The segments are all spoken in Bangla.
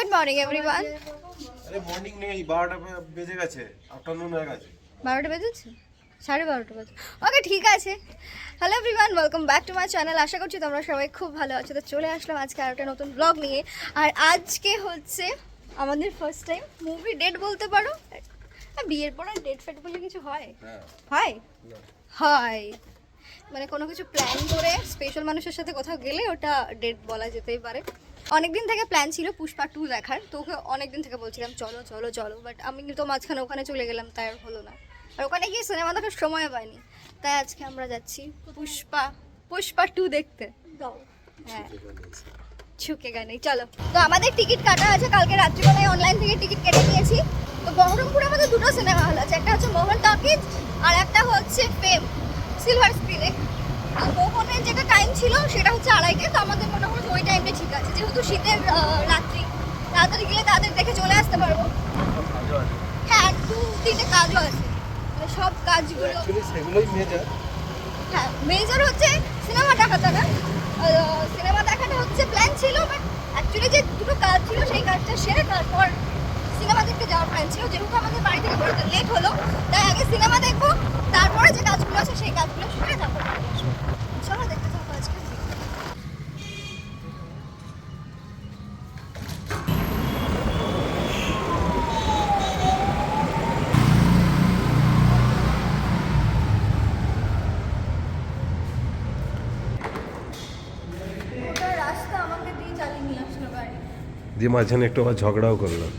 গুড মর্নিং এভরিওয়ান আরে মর্নিং নেই বারোটা বেজে গেছে আফটারনুন হয়ে গেছে। বারোটা বেজেছে? সাড়ে বারোটা বাজে। ওকে ঠিক আছে। Hello everyone welcome back to my channel আশা করছি তোমরা সবাই খুব ভালো আছো। তো চলে আসলাম আজকে আর একটা নতুন ব্লগ নিয়ে। আর আজকে হচ্ছে আমাদের ফার্স্ট টাইম মুভি ডেট বলতে পারো? বিয়ের পর ডেট ফেট বলে কিছু হয়? হ্যাঁ। হয়? হয়। মানে কোনো কিছু প্ল্যান করে স্পেশাল মানুষের সাথে কোথাও গেলে ওটা ডেট বলা যেতেই পারে। অনেকদিন থেকে প্ল্যান ছিল পুষ্পা টু দেখার তো ওকে অনেকদিন থেকে বলছিলাম চলো চলো চলো। বাট আমি তো মাঝখানে ওখানে চলে গেলাম তাই আর হলো না। আর ওখানে গিয়ে সিনেমা দেখার সময় পাইনি। তাই আজকে আমরা যাচ্ছি পুষ্পা পুষ্পা টু দেখতে। হ্যাঁ। ছুকে গানে চলো। তো আমাদের টিকিট কাটা আছে কালকে রাত্রিবেলায় অনলাইন থেকে টিকিট কেটে নিয়েছি। তো বহরমপুরে আমাদের দুটো সিনেমা হল আছে একটা হচ্ছে মোহন টকিজ আর একটা হচ্ছে ফেম সিলভার স্ক্রিনে মোহনের যেটা টাইম ছিল সেটা হচ্ছে আড়াইটে তো আমাদের মনে হয় ওই টাইমটা ঠিক আছে। যেহেতু শীতের রাত্রি তাড়াতাড়ি গেলে তাদের দেখে চলে আসতে পারব। হ্যাঁ দু তিনটে কাজও আছে। মানে সব কাজগুলো হ্যাঁ মেজর হচ্ছে সিনেমা দেখাটা না। সিনেমা দেখাটা হচ্ছে প্ল্যান ছিল বাট অ্যাকচুয়ালি যে দুটো কাজ ছিল সেই কাজটা সেরে তারপর সিনেমা দেখতে যাওয়ার প্ল্যান ছিল। যেহেতু আমাদের বাড়ি থেকে বেরোতে লেট হলো তাই আগে সিনেমা দেখব তারপরে যে কাজগুলো আছে সেই কাজগুলো সেরে তারপর বাড়ি আসব। চলো দেখতে থাকো আজকে ওটা রাস্তা আমাকে দিয়ে চালিয়ে নিয়ে আসলো গাড়ি দিয়ে মাঝখানে একটু আবার ঝগড়াও করলাম।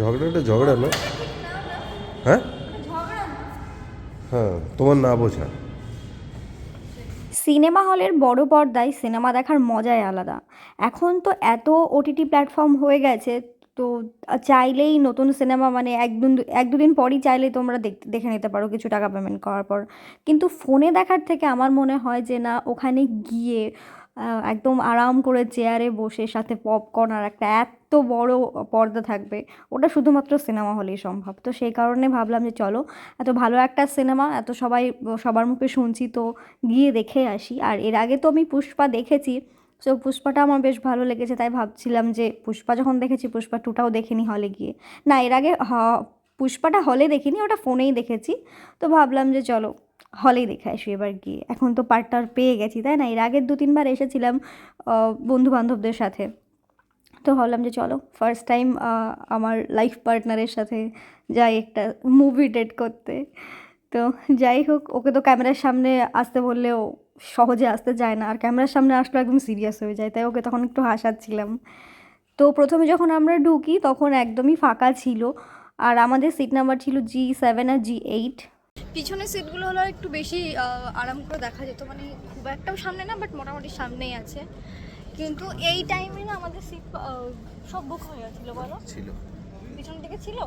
ঝগড়াটা ঝগড়া না? হ্যাঁ? হ্যাঁ তোমার না বোঝা। সিনেমা হলের বড় পর্দায় সিনেমা দেখার মজাই আলাদা। এখন তো এত ওটিটি প্ল্যাটফর্ম হয়ে গেছে, তো চাইলেই নতুন সিনেমা মানে এক দুন, এক দুদিন পরই চাইলেই তোমরা দেখে নিতে পারো কিছু টাকা পেমেন্ট করার পর। কিন্তু ফোনে দেখার থেকে আমার মনে হয় যে না, ওখানে গিয়ে একদম আরাম করে চেয়ারে বসে সাথে পপকর্ন আর একটা এত বড় পর্দা থাকবে। ওটা শুধুমাত্র সিনেমা হলেই সম্ভব। তো সেই কারণে ভাবলাম যে চলো, এত ভালো একটা সিনেমা এত সবাই সবার মুখে শুনছি, তো গিয়ে দেখে আসি। আর এর আগে তো আমি পুষ্পা দেখেছি, তো পুষ্পাটা আমার বেশ ভালো লেগেছে, তাই ভাবছিলাম যে পুষ্পা যখন দেখেছি, পুষ্পা টুটাও দেখিনি হলে গিয়ে। না, এর আগে পুষ্পাটা হলে দেখিনি, ওটা ফোনেই দেখেছি। তো ভাবলাম যে চলো হলেই দেখে আসি এবার গিয়ে। এখন তো পার্টনার পেয়ে গেছি, তাই না? এর আগের দু, তিনবার এসেছিলাম বন্ধু বান্ধবদের সাথে। তো ভাবলাম যে চলো ফার্স্ট টাইম আমার লাইফ পার্টনারের সাথে যাই একটা মুভি ডেট করতে। তো যাই হোক, ওকে তো ক্যামেরার সামনে আসতে বললেও সহজে আসতে যায় না। আর ক্যামেরার সামনে আসলে একদম সিরিয়াস হয়ে যায়, তাই ওকে তখন একটু হাসাচ্ছিলাম। তো প্রথমে যখন আমরা ঢুকি, তখন একদমই ফাঁকা ছিল। আর আমাদের সিট নাম্বার ছিল জি সেভেন আর জি এইট পিছনের সিটগুলো হলো একটু বেশি আরাম করে দেখা যেত। মানে খুব একটাও সামনে না বাট মোটামুটি সামনেই আছে। কিন্তু এই টাইমে না আমাদের সিট সব বুক হয়ে গেছিল বলো? ছিল। পিছন দিকে ছিল?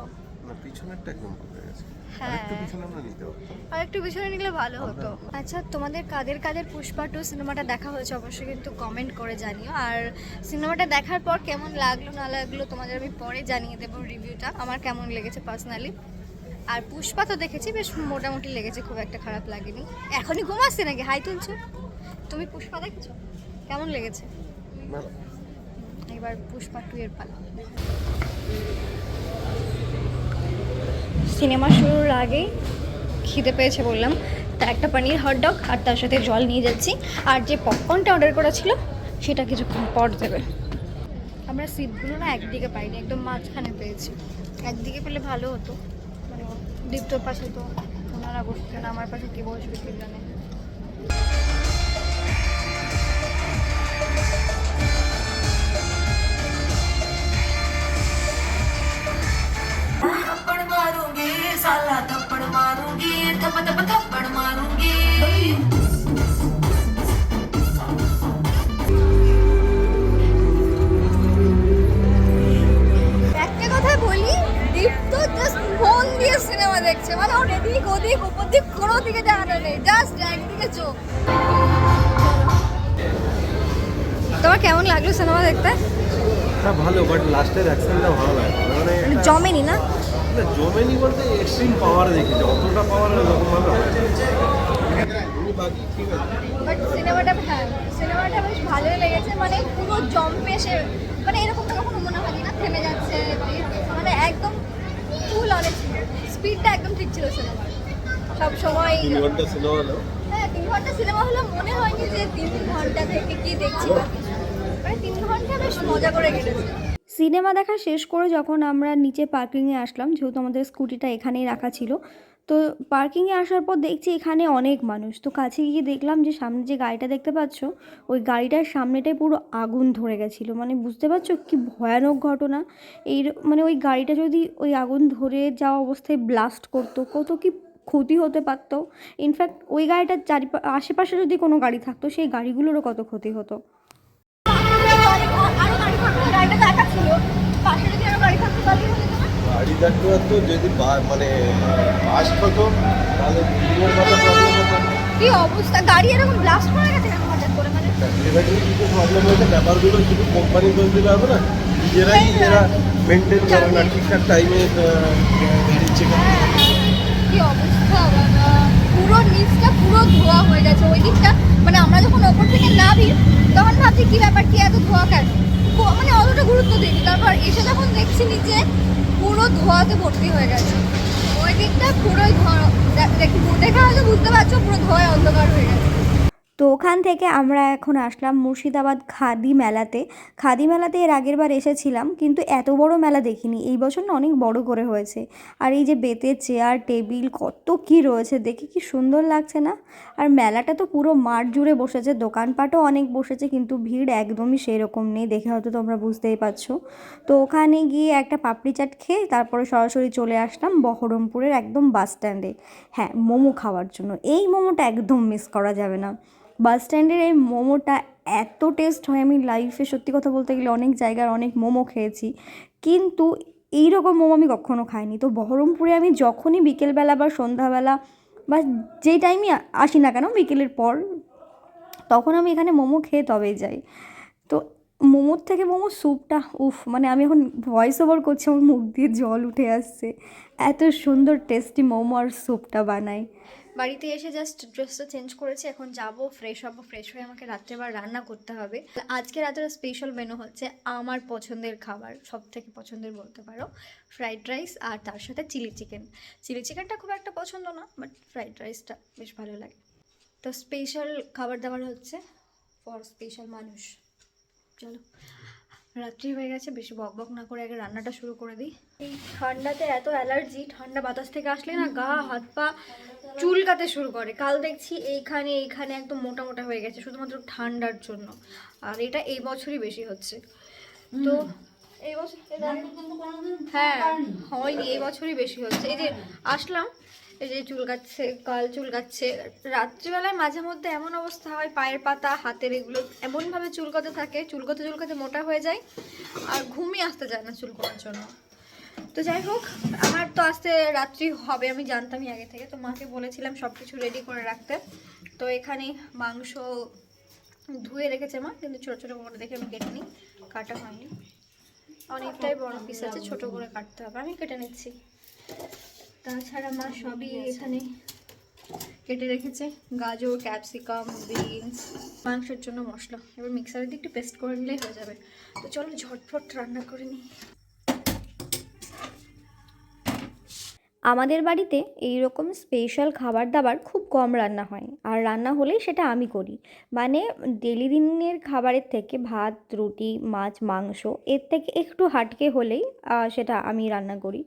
না পিছনেরটা একদম হয়ে গেছে। হ্যাঁ। একটু পিছনে আমরা নিতে আর একটু পিছনে নিলে ভালো হতো। আচ্ছা তোমাদের কাদের কাদের পুষ্পা টু সিনেমাটা দেখা হয়েছে অবশ্যই কিন্তু কমেন্ট করে জানিও। আর সিনেমাটা দেখার পর কেমন লাগল না লাগল তোমাদের আমি পরে জানিয়ে দেবো রিভিউটা আমার কেমন লেগেছে পার্সোনালি আর পুষ্পা তো দেখেছি বেশ মোটামুটি লেগেছে খুব একটা খারাপ লাগেনি। এখনই ঘুমাচ্ছে নাকি? হাই তুলছো। তুমি পুষ্পা দেখেছ? কেমন লেগেছে? এবার পুষ্পা টু এর পালা। সিনেমা শুরুর আগেই খিদে পেয়েছে বললাম। তা একটা পনির হট ডগ আর তার সাথে জল নিয়ে যাচ্ছি। আর যে পপকর্নটা অর্ডার করা ছিল সেটা কিছুক্ষণ পর দেবে। আমরা সিটগুলো না একদিকে পাইনি একদম মাঝখানে পেয়েছি। একদিকে পেলে ভালো হতো। দীপ্তর পাশে তো ওনারা বসছেন আমার পাশে কে বসবে কি জানে थप्पड़ मारूंगी साला थप्पड़ मारूंगी थप थप थप्पड़ কোনো দিকে জানানো নেই জাস্ট একদিকে চোখ তোমার কেমন লাগল সিনেমা দেখতে? হ্যাঁ ভালো বাট লাস্টের অ্যাকশনটা ভালো লাগে। মানে মানে জমেনি না? জমেনি বলতে এক্সট্রিম পাওয়ার দেখি অতটা পাওয়ার এরকম বাট সিনেমাটা হ্যাঁ সিনেমাটা বেশ ভালোই লেগেছে। মানে পুরো জম্পে মানে এরকম তো কখনো মনে না থেমে যাচ্ছে। মানে একদম ফুল অনেক স্পিডটা একদম ঠিক ছিল সিনেমার। সব সময় তিন ঘণ্টা সিনেমা হলো। হ্যাঁ তিন ঘণ্টা সিনেমা হলো মনে হয়নি যে তিন ঘণ্টা থেকে কি দেখছি মানে তিন ঘণ্টা বেশ মজা করে কেটেছে। সিনেমা দেখা শেষ করে যখন আমরা নিচে পার্কিংয়ে আসলাম যেহেতু আমাদের স্কুটিটা এখানেই রাখা ছিল তো পার্কিংয়ে আসার পর দেখছি এখানে অনেক মানুষ। তো কাছে গিয়ে দেখলাম যে সামনে যে গাড়িটা দেখতে পাচ্ছ ওই গাড়িটার সামনেটায় পুরো আগুন ধরে গেছিল। মানে বুঝতে পারছ কি ভয়ানক ঘটনা। এই মানে ওই গাড়িটা যদি ওই আগুন ধরে যাওয়া অবস্থায় ব্লাস্ট করতো কত কি ক্ষতি হতে পারতো। ইনফ্যাক্ট ওই গাড়িটার চারিপা আশেপাশে যদি কোনো গাড়ি থাকতো সেই গাড়িগুলোরও কত ক্ষতি হতো। গাড়ি থাকতো তো যদি মানে বাস হতো তাহলে বিল্ডিংয়ের কথা প্রবলেম হতো। কি অবস্থা? গাড়ি এরকম ব্লাস্ট গেছে কেন হঠাৎ করে? মানে কিছু প্রবলেম হয়েছে? ব্যাপারগুলো শুধু কোম্পানি দোষ দিলে হবে না? নিজেরাই এরা মেনটেন করে না। ঠিকঠাক টাইমে গাড়ি চেক কি অবস্থা? বাবা পুরো নিচটা পুরো ধোয়া হয়ে গেছে। ওই দিকটা মানে আমরা যখন ওপর থেকে নামি, তখন ভাবছি কি ব্যাপার, কি এত ধোয়া কেন? মানে অতটা গুরুত্ব দিইনি। তারপর এসে যখন দেখছি নিচে পুরো ধোয়াতে ভর্তি হয়ে গেছে। ওই দিকটা পুরোই ধোয়া দেখি, দেখে হয়তো বুঝতে পারছ, পুরো ধোয়ায় অন্ধকার হয়ে গেছে। তো ওখান থেকে আমরা এখন আসলাম মুর্শিদাবাদ খাদি মেলাতে। খাদি মেলাতে এর আগের বার এসেছিলাম, কিন্তু এত বড় মেলা দেখিনি। এই বছর না অনেক বড় করে হয়েছে। আর এই যে বেতের চেয়ার, টেবিল, কত কি রয়েছে, দেখে কি সুন্দর লাগছে না? আর মেলাটা তো পুরো মাঠ জুড়ে বসেছে, দোকানপাটও অনেক বসেছে, কিন্তু ভিড় একদমই সেই রকম নেই দেখে হয়তো তোমরা বুঝতেই পারছ। তো ওখানে গিয়ে একটা পাপড়ি চাট খেয়ে তারপরে সরাসরি চলে আসলাম বহরমপুরের একদম বাস স্ট্যান্ডে হ্যাঁ মোমো খাওয়ার জন্য। এই মোমোটা একদম মিস করা যাবে না। বাস স্ট্যান্ডের এই মোমোটা এত টেস্ট হয়, আমি লাইফে সত্যি কথা বলতে গেলে অনেক জায়গার অনেক মোমো খেয়েছি। কিন্তু এই রকম মোমো আমি কখনো খাইনি। তো বহরমপুরে আমি যখনই বিকেলবেলা বা সন্ধ্যাবেলা বা যেই টাইমই আসি না কেন, বিকেলের পর, তখন আমি এখানে মোমো খেয়ে তবেই যাই। তো মোমোর থেকে মোমো স্যুপটা, উফ মানে আমি এখন ভয়েস ওভার করছি, আমার মুখ দিয়ে জল উঠে আসছে। এত সুন্দর টেস্টি মোমো আর স্যুপটা বানায় বাড়িতে এসে জাস্ট ড্রেসটা চেঞ্জ করেছি, এখন যাব ফ্রেশ হব ফ্রেশ হয়ে আমাকে রাত্রে আবার রান্না করতে হবে। আজকে রাতের স্পেশাল মেনু হচ্ছে আমার পছন্দের খাবার সব থেকে পছন্দের বলতে পারো ফ্রাইড রাইস আর তার সাথে চিলি চিকেন চিলি চিকেনটা খুব একটা পছন্দ না বাট ফ্রাইড রাইসটা বেশ ভালো লাগে। তো স্পেশাল খাবার দাবার হচ্ছে ফর স্পেশাল মানুষ। চলো। রাত্রি হয়ে গেছে বেশি বক বক না করে আগে রান্নাটা শুরু করে দিই। এই ঠান্ডাতে এত অ্যালার্জি ঠান্ডা বাতাস থেকে আসলে না গা হাত পা চুলকাতে শুরু করে। কাল দেখছি এইখানে এইখানে একদম মোটা মোটা হয়ে গেছে শুধুমাত্র ঠান্ডার জন্য। আর এটা এই বছরই বেশি হচ্ছে। তো এই বছর হ্যাঁ হয়নি এই বছরই বেশি হচ্ছে। এই যে আসলাম এই যে চুলকাচ্ছে কাল চুলকাচ্ছে রাত্রিবেলায় মাঝে মধ্যে এমন অবস্থা হয়, পায়ের পাতা, হাতের এগুলো এমনভাবে চুলকাতে থাকে চুলকাতে চুলকাতে মোটা হয়ে যায় আর ঘুমিয়ে আসতে যায় না চুল চুলকানোর জন্য। তো যাই হোক, আমার তো আসতে রাত্রি হবে, আমি জানতামই আগে থেকে। তো মাকে বলেছিলাম সব কিছু রেডি করে রাখতে। তো এখানে মাংস ধুয়ে রেখেছে মা, কিন্তু ছোটো ছোটো করে দেখে আমি কেটে নিই। কাটা হয়নি। অনেকটাই বড় পিস আছে, ছোটো করে কাটতে হবে। আমি কেটে নিচ্ছি। তাছাড়া মা সবই এখানে কেটে রেখেছে। গাজর, ক্যাপসিকাম, বিনস, মাংসের জন্য মশলা। এবার মিক্সারে দিয়ে একটু পেস্ট করে নিলেই হয়ে যাবে। তো চলো ঝটফট রান্না করে নিই। আমাদের বাড়িতে এই রকম স্পেশাল খাবার দাবার খুব কম রান্না হয়। আর রান্না হলেই সেটা আমি করি। মানে ডেলি দিনের খাবারের থেকে ভাত, রুটি, মাছ, মাংস, এর থেকে একটু হাটকে হলেই সেটা আমি রান্না করি।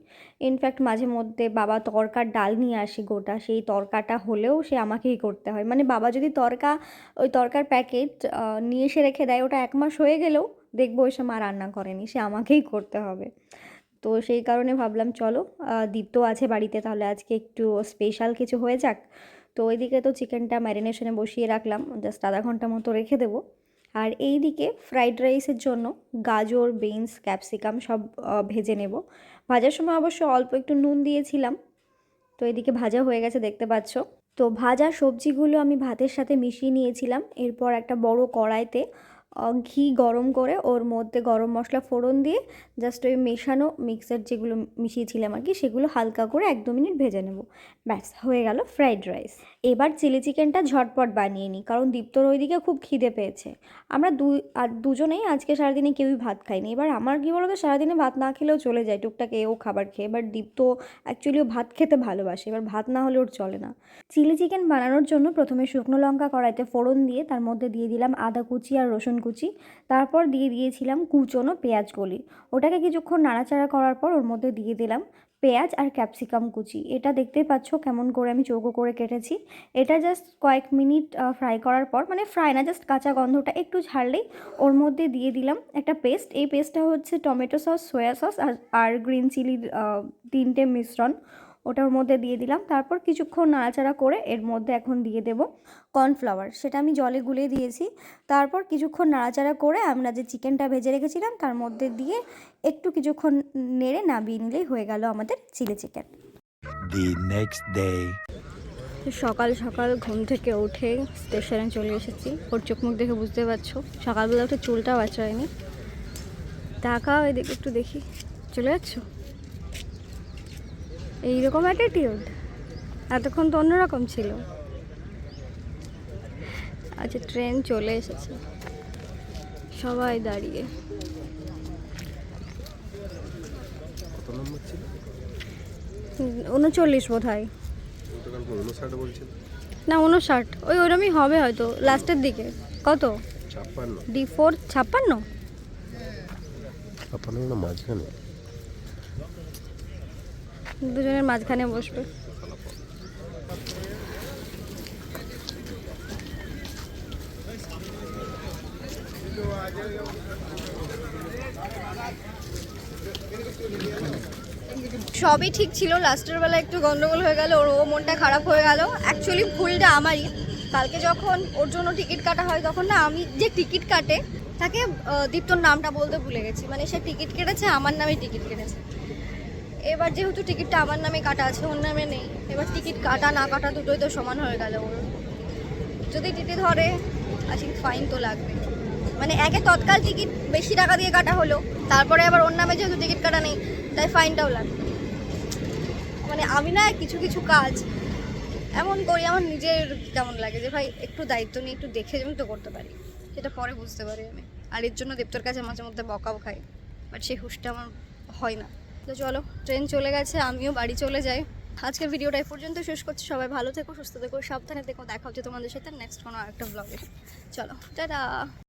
ইনফ্যাক্ট মাঝে মধ্যে বাবা তরকার ডাল নিয়ে আসে গোটা, সেই তরকাটা হলেও সে আমাকেই করতে হয়। মানে বাবা যদি তরকা, ওই তরকার প্যাকেট নিয়ে এসে রেখে দেয়, ওটা এক মাস হয়ে গেলেও দেখব এসে মা রান্না করেনি, সে আমাকেই করতে হবে। তো সেই কারণে ভাবলাম, চলো দীপ্ত আছে বাড়িতে, তাহলে আজকে একটু স্পেশাল কিছু হয়ে যাক। তো ওইদিকে তো চিকেনটা ম্যারিনেশনে বসিয়ে রাখলাম জাস্ট আধা ঘণ্টা মতো রেখে দেবো। আর এই দিকে ফ্রাইড রাইসের জন্য গাজর বিনস ক্যাপসিকাম সব ভেজে নেব। ভাজার সময় অবশ্য অল্প একটু নুন দিয়েছিলাম, তো এদিকে ভাজা হয়ে গেছে, দেখতে পাচ্ছ। তো ভাজা সবজিগুলো আমি ভাতের সাথে মিশিয়ে নিয়েছিলাম, এরপর একটা বড় কড়াইতে ঘি গরম করে ওর মধ্যে গরম মশলা ফোড়ন দিয়ে জাস্ট ওই মেশানো মিক্সার যেগুলো মিশিয়েছিলাম আর কি, সেগুলো হালকা করে এক দু মিনিট ভেজে নেব। ব্যাস, হয়ে গেল ফ্রাইড রাইস এবার চিলি চিকেনটা ঝটপট বানিয়ে নিই, কারণ দীপ্তর ওইদিকে খুব খিদে পেয়েছে। আমরা দুই আর দুজনেই আজকে সারাদিনে কেউই ভাত খাইনি। এবার আমার কী বলতো, সারাদিনে ভাত না খেলেও চলে যায়, টুকটাক এও খাবার খেয়ে। এবার দীপ্ত অ্যাকচুয়ালি ও ভাত খেতে ভালোবাসে, এবার ভাত না হলে ওর চলে না। চিলি চিকেন বানানোর জন্য প্রথমে শুকনো লঙ্কা কড়াইতে ফোড়ন দিয়ে তার মধ্যে দিয়ে দিলাম আদা কুচি আর রসুন কুচি। তারপর দিয়ে দিয়েছিলাম কুচনো পেঁয়াজ কলি। ওটাকে কিছুক্ষণ নাড়াচাড়া করার পর ওর মধ্যে দিয়ে দিলাম পেঁয়াজ আর ক্যাপসিকাম কুচি। এটা দেখতেই পাচ্ছ কেমন করে আমি চৌকো করে কেটেছি। এটা জাস্ট কয়েক মিনিট ফ্রাই করার পর মানে ফ্রাই না জাস্ট কাঁচা গন্ধটা একটু ঝাড়লেই ওর মধ্যে দিয়ে দিলাম একটা পেস্ট এই পেস্টটা হচ্ছে টমেটো সস সয়া সস আর আর গ্রিন চিলির তিনটে মিশ্রণ। ওটার মধ্যে দিয়ে দিলাম। তারপর কিছুক্ষণ নাড়াচাড়া করে এর মধ্যে এখন দিয়ে দেব কর্নফ্লাওয়ার। সেটা আমি জলে গুলিয়ে দিয়েছি। তারপর কিছুক্ষণ নাড়াচাড়া করে আমরা যে চিকেনটা ভেজে রেখেছিলাম তার মধ্যে দিয়ে একটু কিছুক্ষণ নেড়ে নামিয়ে নিলেই হয়ে গেল আমাদের চিলি চিকেন. সকাল সকাল ঘুম থেকে উঠে স্টেশনে চলে এসেছি। ওর চোখ মুখ দেখে বুঝতে পারছ সকালবেলা উঠে চুলটা বাঁচায়নি টাকা এদিকে একটু দেখি। চলে যাচ্ছ? এইরকম অ্যাটিটিউড এতক্ষণ তো অন্যরকম ছিল। আচ্ছা ট্রেন চলে এসেছে। সবাই দাঁড়িয়ে। উনচল্লিশ বোধ হয় না উনষাট। ওই ওরমই হবে হয়তো লাস্টের দিকে। কত? ছাপ্পান্ন। ডি ফোর ছাপ্পান্ন? ছাপ্পান্ন মাঝখানে। দুজনের মাঝখানে বসবে। সবই ঠিক ছিল, লাস্টের বেলা একটু গন্ডগোল হয়ে গেল, ওর ও মনটা খারাপ হয়ে গেল। অ্যাকচুয়ালি ভুলটা আমারই। কালকে যখন ওর জন্য টিকিট কাটা হয়, তখন না আমি যে টিকিট কাটে, তাকে দীপ্তর নামটা বলতে ভুলে গেছি। মানে সে টিকিট কেটেছে, আমার নামে টিকিট কেটেছে। এবার যেহেতু টিকিটটা আমার নামে কাটা আছে, ওর নামে নেই। এবার টিকিট কাটা না কাটা দুটোই তো সমান হয়ে গেল ওর। যদি টিটি ধরে আজকে ফাইন তো লাগবে। মানে একে তৎকাল টিকিট বেশি টাকা দিয়ে কাটা হলো, তারপরে আবার ওর নামে যেহেতু টিকিট কাটা নেই, তাই ফাইনটাও লাগবে। মানে আমি না কিছু কিছু কাজ এমন করি, আমার নিজের কেমন লাগে যে ভাই একটু দায়িত্ব নিয়ে একটু দেখে যেমন তো করতে পারি, সেটা পরে বুঝতে পারি আমি। আর এর জন্য দেবতর কাছে মাঝে মধ্যে বকাও খাই বাট সেই হুশটা আমার হয় না। তো চলো ট্রেন চলে গেছে, আমিও বাড়ি চলে যাই। আজকের ভিডিওটা এই পর্যন্ত শেষ করছি, সবাই ভালো থেকো, সুস্থ থেকো, সাবধানে থেকো, দেখা হচ্ছে তোমাদের সাথে নেক্সট কোনো একটা ব্লগে চলো, টাটা!